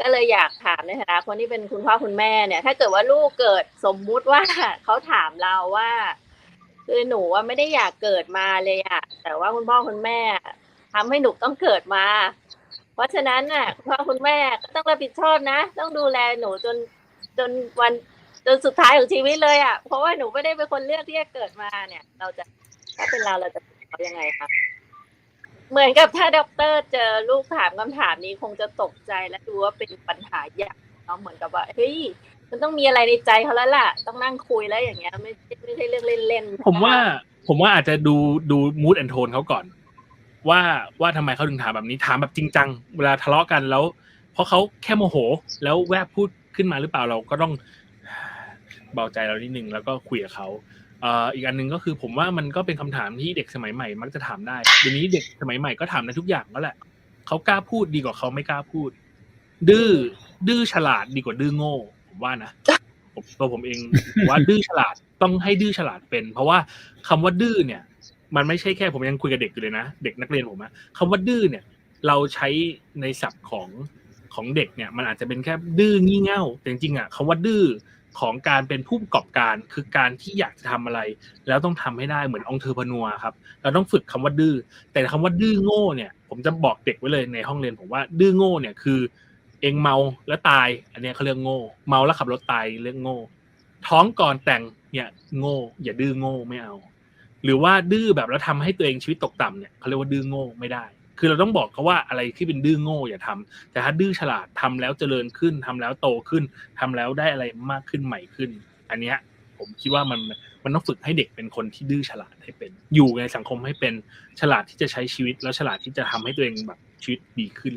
ก็เลยอยากถามในฐานะคนที่เป็นคุณพ่อคุณแม่เนี่ย ถ้าเกิดว่าลูกเกิดสมมุติว่าเขาถามเราว่าคือหนูว่าไม่ได้อยากเกิดมาเลยอะแต่ว่าคุณพ่อคุณแม่ทำให้หนูต้องเกิดมา เพราะฉะนั้นน่ะคุณพ่อคุณแม่ก็ต้องรับผิดชอบนะ ต้องดูแลหนูจนจนวันจนสุดท้ายของชีวิตเลยอะเพราะว่าหนูไม่ได้เป็นคนเลือกที่จะเกิดมาเนี่ย เราจะถ้าเป็นเราเราจะเอายังไงครับ เหมือนกับถ้าด็อกเตอร์เจอลูกถามคำถามนี้คงจะตกใจและดูว่าเป็นปัญหาใหญ่เนาะเหมือนกับว่าเฮ้ยมันต้องมีอะไรในใจเขาแล้วล่ะ ต้องนั่งคุยแล้วอย่างเงี้ยไม่ใช่ไม่ใช่เรื่องเล่นๆผมว่า ผมว่าอาจจะดูดูมูดแอนโทนเขาก่อน ว่าว่าทำไมเขาถึงถามแบบนี้ถามแบบจริงจังเวลาทะเลาะกันแล้ว เพราะเขาแค่โมโห แล้วแวบพูดขึ้นมาหรือเปล่าเราก็ต้องเบาใจเรานิดนึงแล้วก็คุยกับเขา อ่ออีกอันหนึงก็คือผมว่ามันก็เป็นคำถามที่เด็กสมัยใหม่มักจะถามได้เดี๋ยวนี้เด็กสมัยใหม่ก็ถามในทุกอย่างก็แหละเขากล้าพูดดีกว่าเขาไม่กล้าพูด ดื้อดื้อฉลาดดีกว่าดื้อโง่ผมว่านะผมตัวผมเองว่าดื้อฉลาดต้องให้ดื้อฉลาดเป็น เพราะว่าคำว่าดื้อเนี่ย มันไม่ใช่แค่ผมยังคุยกับเด็กอยู่เลยนะเด็กนักเรียนผมอะคำว่าดื้อเนี่ย เราใช้ในศัพท์ของของเด็กเนี่ย มันอาจจะเป็นแค่ดื้องี่เง่าแต่จริงๆอะคำว่าดื้อ ของการเป็นผู้ประกอบการคือการที่อยากจะทำอะไร แล้วต้องทำให้ได้เหมือนองเทอร์พนัวครับเราต้องฝึกคำว่าดื้อแต่คำว่าดื้อโง่เนี่ยผมจะบอกเด็กไว้เลยในห้องเรียนผมว่าดื้อโง่เนี่ยคือ เองเมาแล้วตาย อันนี้เขาเรียกโง่ เมาแล้วขับรถตายเรียกโง่ ท้องก่อนแต่งเนี่ยโง่ อย่าดื้อโง่ไม่เอา หรือว่าดื้อแบบแล้วทำให้ตัวเองชีวิตตกต่ำเนี่ยเขาเรียกว่าดื้อโง่ไม่ได้ คือเราต้องบอกเขาว่าอะไรที่เป็นดื้อโง่อย่าทำแต่ถ้าดื้อฉลาดทำแล้วเจริญขึ้นทำแล้วโตขึ้นทำแล้วได้อะไรมากขึ้นใหม่ขึ้น อันเนี้ยผมคิดว่ามันมันต้องฝึกให้เด็กเป็นคนที่ดื้อฉลาดให้เป็น อยู่ในสังคมให้เป็นฉลาดที่จะใช้ชีวิต แล้วฉลาดที่จะทำให้ตัวเองแบบชีวิตดีขึ้น